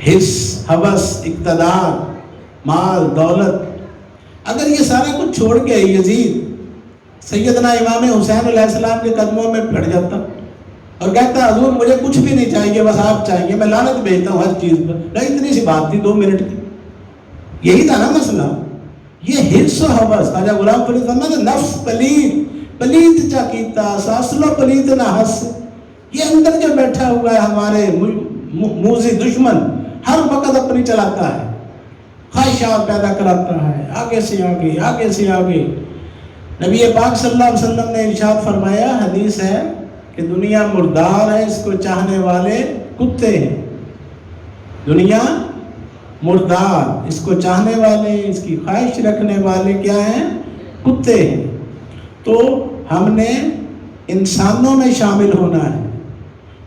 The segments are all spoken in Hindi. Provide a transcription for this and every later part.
हिस्स हवस, इकतदार, माल, दौलत। अगर ये सारा कुछ छोड़ के यजीद सैदना इमाम हुसैन सलाम के कदमों में पड़ जाता और कहता, हजूर, मुझे कुछ भी नहीं चाहिए, बस आप चाहिए, मैं लानत भेजता हूँ हर चीज़ पर। ना इतनी सी बात थी दो मिनट की। यही था ना मसला। ये हिस्स हवस खाजा गुलाम फरीद फरमाते नफ्स पलीत पलीत चा कीता, सासलो पलीत ना हस। ये अंदर जो बैठा हुआ है हमारे मूजी दुश्मन। हर वक्त अपनी चलाता है। ख्वाहिशात पैदा कराता है। आगे से आगे आगे से आगे। नबी पाक सल्लल्लाहु अलैहि वसल्लम ने इरशाद फरमाया, हदीस है कि दुनिया मुर्दार है, इसको चाहने वाले कुत्ते हैं। दुनिया मुर्दार, इसको चाहने वाले, इसकी ख्वाहिश रखने वाले क्या हैं? कुत्ते हैं। तो हमने इंसानों में शामिल होना है।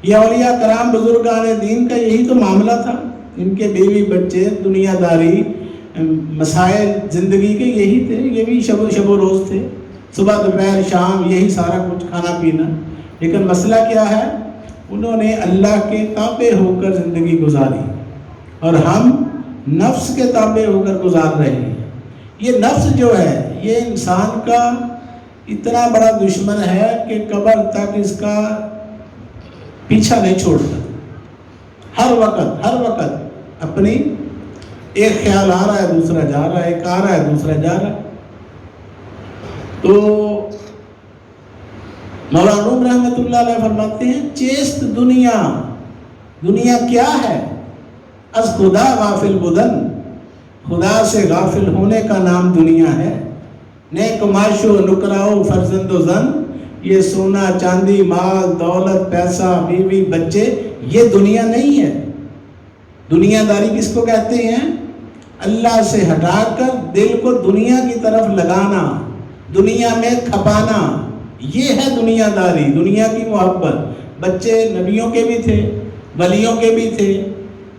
ये अलिया कराम बुज़ुर्ग बुजुर्गान दीन का यही तो मामला था। इनके बीवी बच्चे दुनियादारी मसाइल ज़िंदगी के यही थे, ये भी शबो शबो रोज़ थे। सुबह, दोपहर, शाम, यही सारा कुछ खाना पीना। लेकिन मसला क्या है? उन्होंने अल्लाह के ताबे होकर ज़िंदगी गुजारी। और हम नफ्स के ताबे होकर गुजार रहे हैं। ये नफ्स जो है, ये इंसान का इतना बड़ा दुश्मन है कि कबर तक इसका पीछा नहीं छोड़ता। हर वक्त हर वक्त अपनी, एक ख्याल आ रहा है, दूसरा जा रहा है, एक आ रहा है, दूसरा जा रहा है। तो मौलानूम रहमत फरमाते हैं चेस्त दुनिया दुनिया क्या है? अस खुदा गाफिल बुदन। खुदा से गाफिल होने का नाम दुनिया है। ने कमाशो नुकराओ, फर्जंदो जन, ये सोना, चांदी, माल, दौलत, पैसा, बीवी, बच्चे, ये दुनिया नहीं है। दुनियादारी किसको कहते हैं? अल्लाह से हटाकर दिल को दुनिया की तरफ़ लगाना, दुनिया में खपाना, ये है दुनियादारी, दुनिया की मोहब्बत। बच्चे नबियों के भी थे, वलियों के भी थे,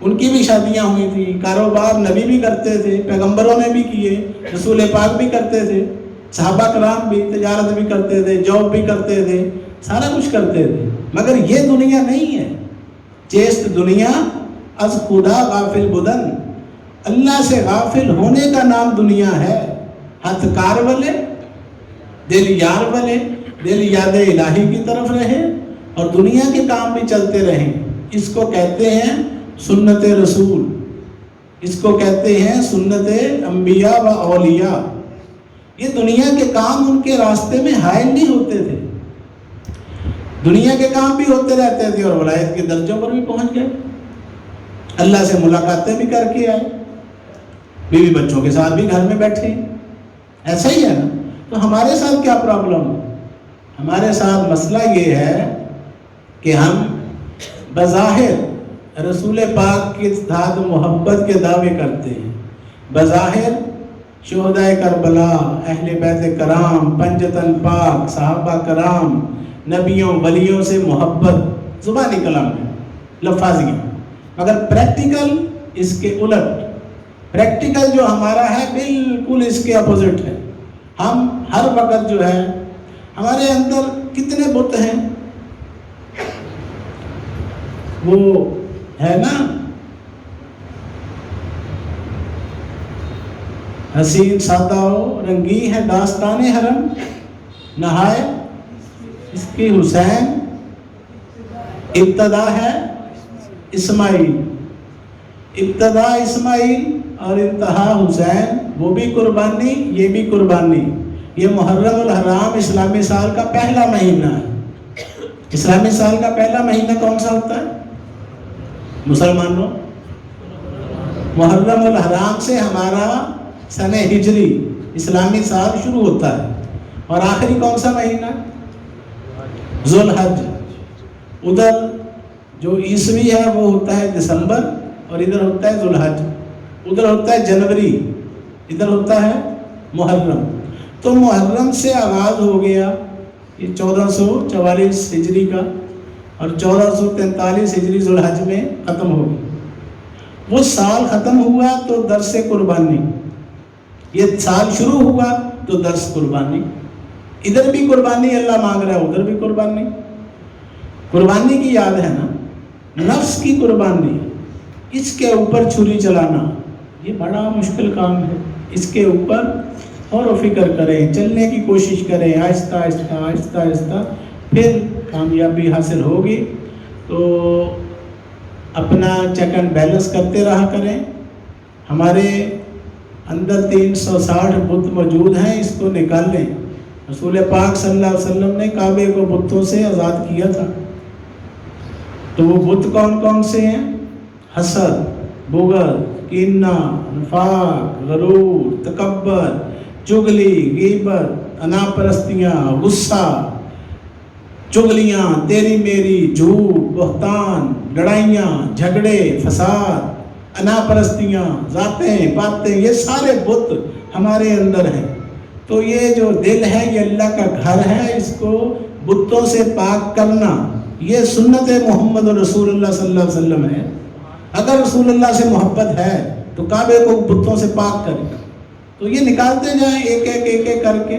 उनकी भी शादियाँ हुई थी, कारोबार नबी भी करते थे, पैगंबरों ने भी किए, रसूल पाक भी करते थे, साहबा कराम भी, तजारत भी करते थे, जॉब भी करते थे, सारा कुछ करते थे। मगर ये दुनिया नहीं है। चेस्ट दुनिया अज खुदा गाफिल बुदन। अल्लाह से गाफिल होने का नाम दुनिया है। हथकार वाले दिल यार वाले दिल याद इलाही की तरफ़ रहे और दुनिया के काम भी चलते रहे। इसको कहते हैं सुन्नत रसूल। इसको कहते हैं सुन्नत अम्बिया व औलिया। ये दुनिया के काम उनके रास्ते में हायल नहीं होते थे। दुनिया के काम भी होते रहते थे और वलायत के दर्जों पर भी पहुँच गए। अल्लाह से मुलाकातें भी करके आए। बीवी बच्चों के साथ भी घर में बैठे। ऐसा ही है ना? तो हमारे साथ क्या प्रॉब्लम हमारे साथ मसला ये है कि हम बज़ाहिर रसूल पाक के साथ मोहब्बत के दावे करते हैं। बज़ाहिर शहदा करबला, अहल बैत कराम, पंजतन पाक, साहबा कराम, नबियों, वलियों से मोहब्बत ज़ुबानी कलाम है लफाजगी मगर प्रैक्टिकल इसके उलट प्रैक्टिकल जो हमारा है, बिल्कुल इसके अपोजिट है। हम हर वक्त जो है, हमारे अंदर कितने बुत हैं? वो है ना? हसीन सादाओ रंगी है दास्तान हरम नहाए, इसकी हुसैन, इब्तदा है इस्माइल। इब्तदा इस्माइल और इंतहा हुसैन, वो भी कुर्बानी, ये भी कुर्बानी। ये मुहर्रम हराम इस्लामी साल का पहला महीना है। इस्लामी साल का पहला महीना कौन सा होता है? मुसलमानों। मुहर्रम हराम से हमारा सन हिजरी, इस्लामी साल शुरू होता है। और आखिरी कौन सा महीना? जुलहज। उधर जो ईसवी है, वो होता है दिसंबर और इधर होता है जुलहज। उधर होता है जनवरी, इधर होता है मुहर्रम। तो मुहर्रम से आगाज़ हो गया ये चौदह सौ चवालीस हिजरी का और चौदह सौ तैंतालीस हिजरी जुलहज में ख़त्म हो गई वो साल ख़त्म हुआ तो दरस कुर्बानी। ये साल शुरू हुआ तो दर्श कुर्बानी। इधर भी कुर्बानी अल्लाह मांग रहा है, उधर भी कुर्बानी। कुर्बानी की याद है ना? नफ्स की कुर्बानी, इसके ऊपर छुरी चलाना, ये बड़ा मुश्किल काम है। इसके ऊपर और फ़िक्र करें, चलने की कोशिश करें, आहिस्ता आहिस्ता आहिस्ता आहिस्ता, फिर कामयाबी हासिल होगी। तो अपना चेक एंड बैलेंस करते रहा करें। हमारे अंदर 360 बुत मौजूद हैं, इसको निकाल लें। रसूल पाक सल्लल्लाहु अलैहि वसल्लम ने काबे को बुतों से आज़ाद किया था। तो वो बुत कौन कौन से हैं? हसद, बुगल, किन्ना, नफाक गरूर तकबर चुगली गीबत अनापरस्तियाँ, गुस्सा, चुगलियाँ, तेरी मेरी, झूठ, बहतान, लड़ाइयाँ, झगड़े, फसाद, अनापरस्तियाँ, जातें, बातें, ये सारे बुत हमारे अंदर हैं। तो ये जो दिल है, ये अल्लाह का घर है, इसको बुतों से पाक करना। ये सुन्नत मोहम्मद अलैहि वसल्लम है। अगर रसूलुल्लाह से मोहब्बत है तो काबे को बुतों से पाक करें। तो ये निकालते जाएँ एक एक एक एक करके,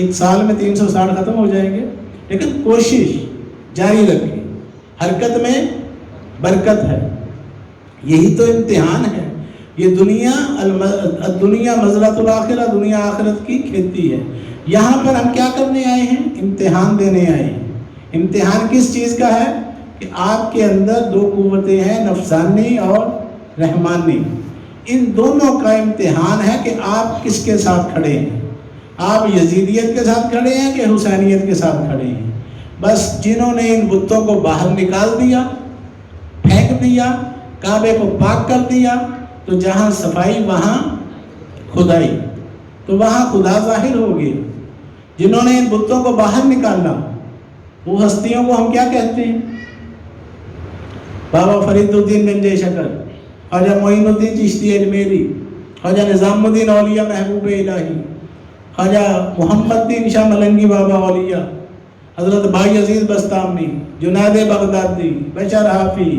एक साल में तीन सौ साठ खत्म हो जाएँगे। लेकिन कोशिश जारी रखें। हरकत में बरकत है। यही तो इम्तिहान है। ये दुनिया दुनिया मजरतुल आखिरा, दुनिया आखिरत की खेती है। यहाँ पर हम क्या करने आए हैं? इम्तिहान देने आए हैं। इम्तिहान किस चीज़ का है? कि आपके अंदर दो कुवतें हैं, नफसानी और रहमानी। इन दोनों का इम्तिहान है कि आप किसके साथ खड़े हैं? आप यजीदियत के साथ खड़े हैं कि हुसैनियत के साथ खड़े हैं? बस जिन्होंने इन बुतों को बाहर निकाल दिया, फेंक दिया, काबे को पाक कर दिया तो जहाँ सफ़ाई, वहाँ खुदाई। तो वहाँ खुदा ज़ाहिर हो गई जिन्होंने इन बुतों को बाहर निकाला वो हस्तियों को हम क्या कहते हैं? बाबा फरीदुद्दीन गंजे शकर ख्वाजा मोइनुद्दीन चिश्ती अजमेरी ख्वाजा निज़ामुद्दीन औलिया महबूब इलाही, ख्वाजा मोहम्मद दीन शाह मलंगी बाबा औलिया, हज़रत भाई Aziz Bastami, Junaid Baghdadi, Bishr Hafi,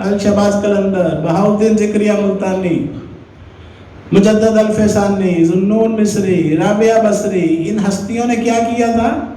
Lal Shahbaz Qalandar, Bahauddin Zakariya Multani, Mujaddid Alf Sani, Zunnun Misri, Rabia Basri, इन हस्तियों ने क्या किया था?